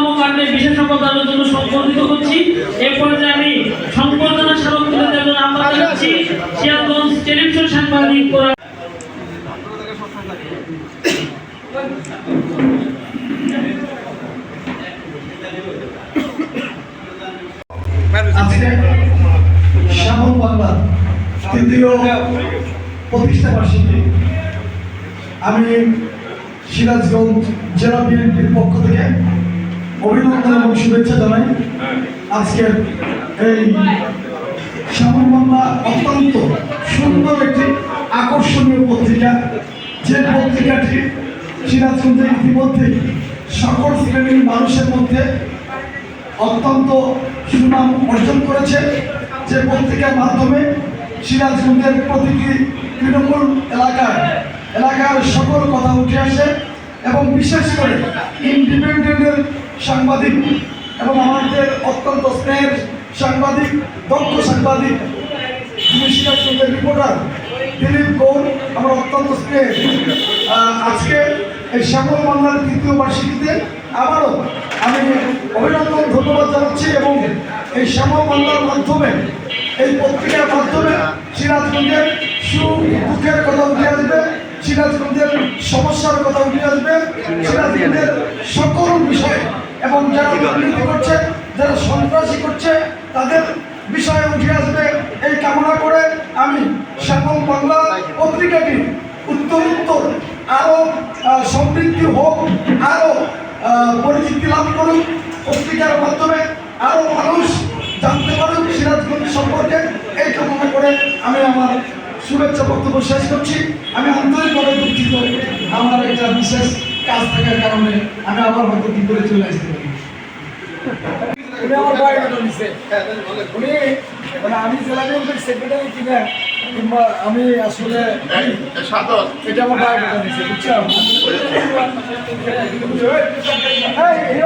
কর্মকাণ্ডে বিশেষ জন্য সম্বর্ধিত করছি এ পর্যায়ে আমি সংবর্ধনা স্মারক তুলে জন্য আহ্বান জানাচ্ছি। শিয়ালগঞ্জ টেলিভিশন সাংবাদিক শ্যামল আমি সিরাজগঞ্জ জেলা বিএনপির পক্ষ থেকে অভিনন্দন এবং শুভেচ্ছা জানাই। আজকের এই শ্যামল বাংলা অত্যন্ত সুন্দর একটি আকর্ষণীয় পত্রিকা। যে পত্রিকাটি সিরাজগঞ্জে ইতিমধ্যে সকল শ্রেণির মানুষের মধ্যে অত্যন্ত সুনাম অর্জন করেছে। যে পত্রিকার মাধ্যমে সিরাজগঞ্জের প্রতিটি তৃণমূল এলাকায় এলাকার সকল কথা উঠে আসে এবং বিশেষ করে ইন্ডিপেন্ডেন্টের সাংবাদিক এবং আমাদের অত্যন্ত স্নেহের সাংবাদিক, দক্ষ সাংবাদিক রিপোর্টার দিলীপ গৌর, আমার অত্যন্ত স্নেহের আজকে এই শ্যামল বাংলার তৃতীয় বার্ষিকীতে আবারও আমি অভিনন্দন, ধন্যবাদ জানাচ্ছি এবং এই শ্যামল বাংলার মাধ্যমে, এই পত্রিকার মাধ্যমে সিরাজগঞ্জের সুখ দুঃখের কথা উঠে আসবে, সিরাজগঞ্জের সমস্যার কথা উঠে আসবে, সিরাজগঞ্জের সকল বিষয়ে এবং যারা করছে, যারা সন্ত্রাসী করছে, তাদের বিষয়ে উঠে আসবে এই কামনা করে আমি শ্যামল বাংলা পত্রিকাটি উত্তর উত্তর, আরও সমৃদ্ধি হোক, আরও পরিচিতি লাভ করুক, পত্রিকার মাধ্যমে আরও মানুষ জানতে পারুক সিরাজগঞ্জ সম্পর্কে। এই কামনা করে আমি আমার শুভেচ্ছা বক্তব্য শেষ করছি। আমি আন্তরিকভাবে দুঃখিত। আমার একটা বিশেষ কাজ থাকার কারণে আমি আবার হয়তো কি করে চলে আসতে পারি। উনি আমার বায়োডাটা নিছে। উনি মানে আমি জেলা বিএনপির সেক্রেটারি কিনা কিংবা আমি আসলে এটা আমার বায়োডাটা নিছে বুঝছ। এই, হিরো